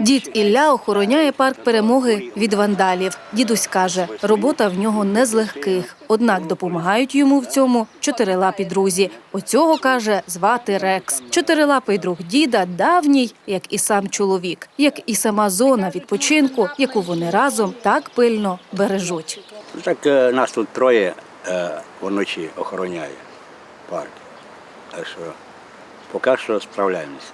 Дід Ілля охороняє парк перемоги від вандалів. Дідусь каже, робота в нього не з легких. Однак допомагають йому в цьому чотирилапі друзі. Оцього каже звати Рекс. Чотирилапий друг діда давній, як і сам чоловік, як і сама зона відпочинку, яку вони разом так пильно бережуть. Так е, нас тут троє е, вночі охороняє парк. Так що поки що справляємося.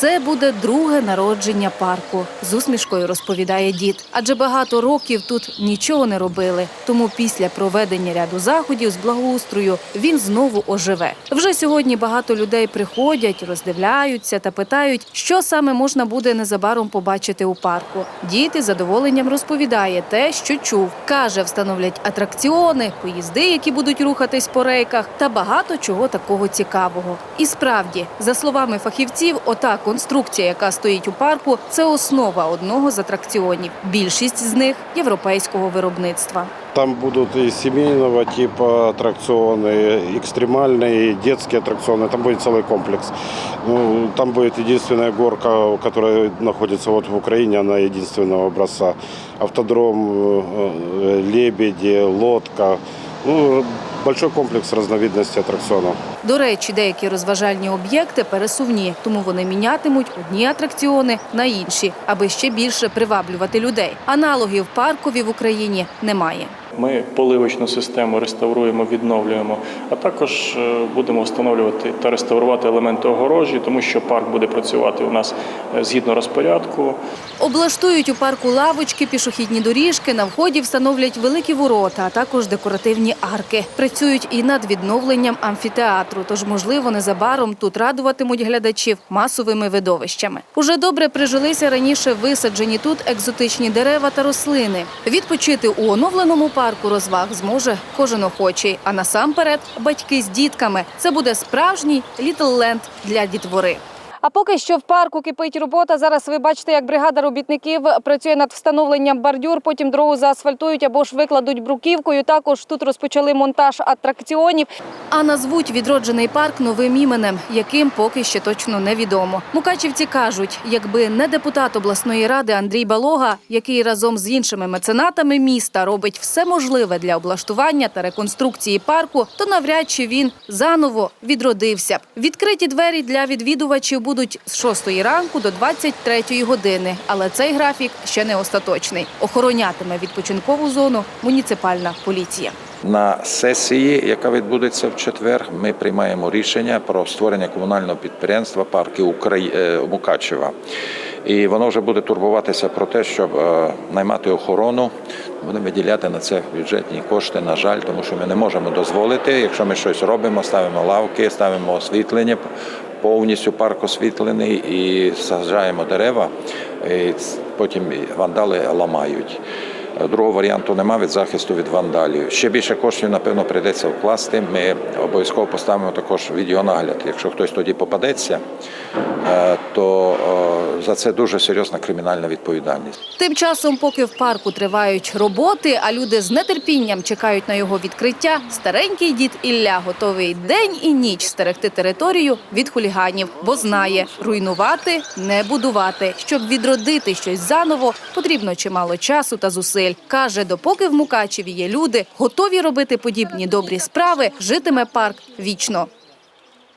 Це буде друге народження парку. З усмішкою розповідає дід. Адже багато років тут нічого не робили. Тому після проведення ряду заходів з благоустрою він знову оживе. Вже сьогодні багато людей приходять, роздивляються та питають, що саме можна буде незабаром побачити у парку. Із задоволенням розповідає те, що чув. каже, встановлять атракціони, поїзди, які будуть рухатись по рейках, та багато чого такого цікавого. І справді, за словами фахівців, ота конструкція, яка стоїть у парку, це основа одного з атракціонів. Більшість з них європейського виробництва. Там будут и семейного типа аттракционы, экстремальные, и детские аттракционы. Там будет целый комплекс. Ну, там будет единственная горка, которая находится вот в Украине, она единственного образца. Автодром, э, лебеди, лодка. Ну, большой комплекс разновидностей аттракционов. До речі, деякі розважальні об'єкти пересувні, тому вони мінятимуть одні атракціони на інші, аби ще більше приваблювати людей. Аналогів паркові в Україні немає. Ми поливочну систему реставруємо, відновлюємо, а також е, будемо встановлювати та реставрувати елементи огорожі, тому що парк буде працювати у нас е, згідно розпорядку. Облаштують у парку лавочки, пішохідні доріжки, на вході встановлять великі ворота, а також декоративні арки. Працюють і над відновленням амфітеатру, тож, можливо, незабаром тут радуватимуть глядачів масовими видовищами. Уже добре прижилися раніше висаджені тут екзотичні дерева та рослини. Відпочити у оновленому парку розваг зможе кожен охочий. А насамперед батьки з дітками. Це буде справжній літл ленд для дітвори. А поки що в парку кипить робота. Зараз ви бачите, як бригада робітників працює над встановленням бордюр, потім дорогу заасфальтують або ж викладуть бруківкою. Також тут розпочали монтаж атракціонів. А назвуть відроджений парк новим іменем, яким поки ще точно невідомо. Мукачівці кажуть, якби не депутат обласної ради Андрій Балога, який разом з іншими меценатами міста робить все можливе для облаштування та реконструкції парку, то навряд чи він заново відродився. Відкриті двері для відвідувачів будуть з 6 ранку до 23 години, але цей графік ще не остаточний. Охоронятиме відпочинкову зону муніципальна поліція. На сесії, яка відбудеться в четвер, ми приймаємо рішення про створення комунального підприємства парки Украї... е, Мукачева. І воно вже буде турбуватися про те, щоб е, наймати охорону. Будемо виділяти на це бюджетні кошти, на жаль, тому що ми не можемо дозволити. Якщо ми щось робимо, ставимо лавки, ставимо освітлення, повністю парк освітлений і саджаємо дерева, і потім вандали ламають. Другого варіанту немає від захисту від вандалів. Ще більше коштів, напевно, прийдеться вкласти. Ми обов'язково поставимо також відеонагляд. Якщо хтось тоді попадеться, е, то е, за це дуже серйозна кримінальна відповідальність. Тим часом, поки в парку тривають роботи, а люди з нетерпінням чекають на його відкриття, старенький дід Ілля готовий день і ніч стерегти територію від хуліганів, бо знає, руйнувати не будувати. Щоб відродити щось заново, потрібно чимало часу та зусиль. Каже, допоки в Мукачеві є люди, готові робити подібні добрі справи, житиме парк вічно.